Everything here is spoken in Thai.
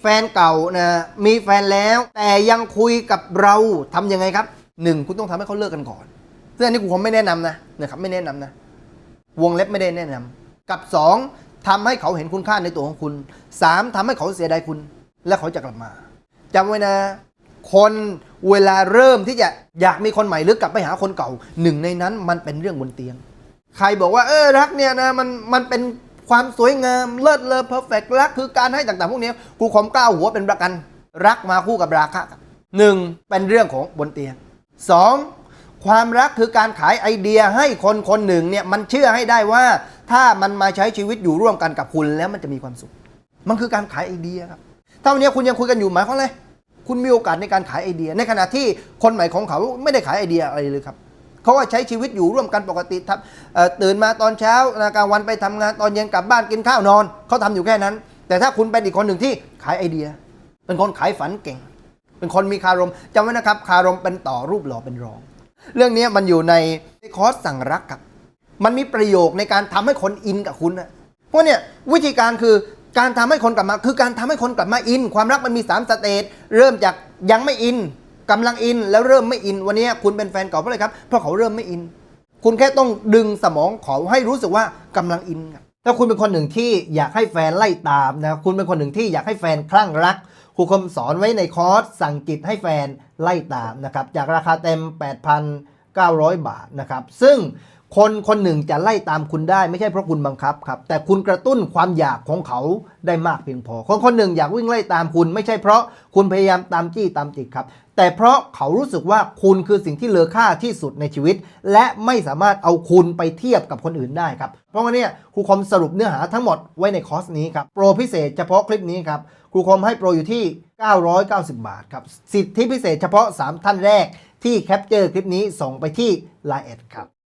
แฟนเก่านะมีแฟนแล้ว แต่ยังคุยกับเราทำยังไงครับหนึ่งคุณต้องทำให้เขาเลิกกันก่อนซึ่งอันนี้ผมไม่แนะนำนะนะครับไม่แนะนำนะ วงเล็บไม่ได้แนะนำกับสองทำให้เขาเห็นคุณค่าในตัวของคุณสามทำให้เขาเสียดายคุณ และเขาจะกลับมาจำไว้นะ คนเวลาเริ่มที่จะอยากมีคนใหม่หรือกลับไปหาคนเก่า หนึ่งในนั้นมันเป็นเรื่องบนเตียง ใครบอกว่าเออรักเนี่ยนะมันมันเป็น ความสวยงามเลิศเลอเพอร์เฟกรักคือการให้ต่างๆ พวกนี้กูขอมกล้าวหัวเป็นประกันรักมาคู่กับราคะครับหนึ่งเป็นเรื่องของบนเตียงสองความรักคือการขายไอเดียให้คนคนหนึ่งเนี่ยมันเชื่อให้ได้ว่า ถ้ามันมาใช้ชีวิตอยู่ร่วมกันกับคุณแล้วมันจะมีความสุข มันคือการขายไอเดียครับถ้าวันนี้คุณยังคุยกันอยู่หมายความอะไรคุณมีโอกาสในการขายไอเดีย ในขณะที่คนใหม่ของเขาไม่ได้ขายไอเดียอะไรเลยครับ เขาก็ใช้ชีวิตอยู่ร่วมกันปกติทำเอ่อตื่นมาตอนเช้านะกลางวันไปทำงานตอนเย็นกลับบ้านกินข้าวนอนเขาทำอยู่แค่นั้น แต่ถ้าคุณเป็นอีกคนหนึ่งที่ขายไอเดีย เป็นคนขายฝันเก่ง เป็นคนมีคารมจำไว้นะครับ คารมเป็นต่อรูปหล่อเป็นรอง เรื่องนี้มันอยู่ในคอร์สสั่งรักครับมันมีประโยคในการทำให้คนอินกับคุณนะเพราะเนี่ยวิธีการคือการทำให้คนกลับมา คือการทำให้คนกลับมาอิน ความรักมันมี3สเตจเริ่มจากยังไม่อิน กำลังอินแล้วเริ่มไม่อิน วันนี้คุณเป็นแฟนเก่าเพราะอะไรครับ เพราะเขาเริ่มไม่อิน คุณแค่ต้องดึงสมองเขาให้รู้สึกว่ากำลังอินครับถ้าคุณเป็นคนหนึ่งที่อยากให้แฟนไล่ตามนะคุณเป็นคนหนึ่งที่อยากให้แฟนคลั่งรักครูคมสอนไว้ในคอร์สสั่งจิตให้แฟนไล่ตามนะครับจากราคาเต็ม 8,900 บาทนะครับซึ่ง คนคนหนึ่งจะไล่ตามคุณได้ไม่ใช่เพราะคุณบังคับครับ แต่คุณกระตุ้นความอยากของเขาได้มากเพียงพอ คนคนหนึ่งอยากวิ่งไล่ตามคุณ ไม่ใช่เพราะคุณพยายามตามจี้ตามจิกครับ แต่เพราะเขารู้สึกว่าคุณคือสิ่งที่เลอค่าที่สุดในชีวิต และไม่สามารถเอาคุณไปเทียบกับคนอื่นได้ครับ เพราะงั้นเนี่ยครูคมสรุปเนื้อหาทั้งหมดไว้ในคอร์สนี้ครับโปรพิเศษเฉพาะคลิปนี้ครับครูคมให้โปรอยู่ที่ 990 บาทครับสิทธิพิเศษเฉพาะ 3 ท่านแรกที่แคปเจอร์คลิปนี้ส่งไปที่ Line แอดครับ